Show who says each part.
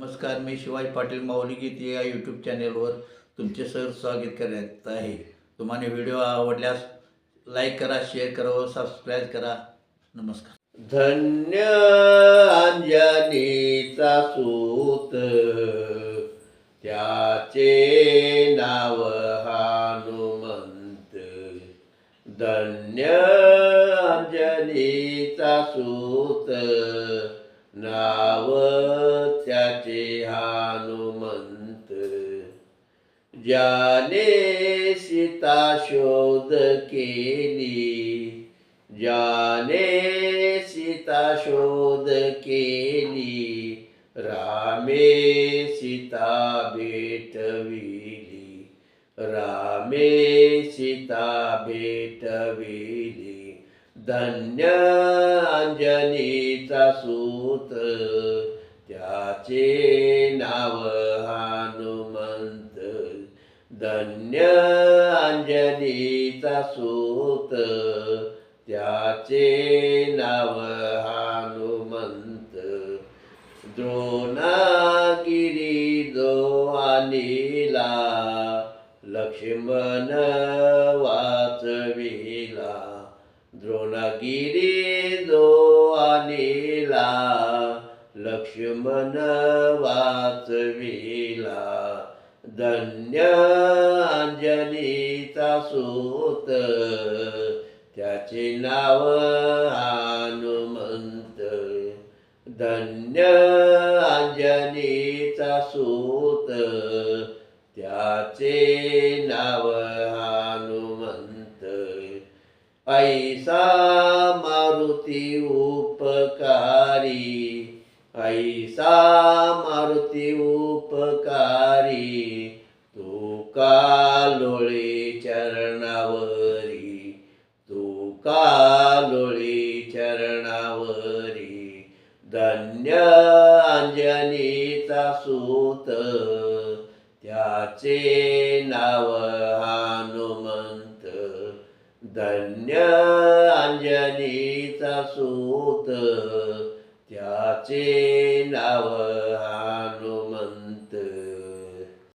Speaker 1: नमस्कार मी शिवाजी पाटील माऊली गीत या यूट्यूब चॅनेलवर तुमचे सर स्वागत करत आहे. तुम्हाला व्हिडिओ आवडल्यास लाईक करा शेअर करा व सबस्क्राईब करा. नमस्कार. धन्य अंजनीचा सूत त्याचे नाव हनुमंत. धन्य अंजनीचा सूत नाव त्याचे हनुमंत ज्याने सीता शोध केली ज्याने सीता शोध केली रामे सीता भेटविली रामे सीता भेटविली धन्य अंजनीचा सूत त्याचे नाव हनुमंत. धन्य अंजनीचा सूत. त्याचे नाव हनुमंत. द्रोणागिरी जो आणिला लक्ष्मण वाचविला. द्रोणागिरी जो आणिला लक्ष्मण वाचविला धन्य अंजनीचा सूत. त्याचे नाव हनुमंत. धन्य अंजनीचा सूत. त्याचे नाव हनुमंत. ऐसा मारुती उपकारी. ऐसा मारुती उपकारी तू कालोळे चरणावरी तू लोळी चरणावरी धन्य अंजनीचा सूत त्याचे नाव हनुमंत धन्य अंजनीचा सूत त्याचे नाव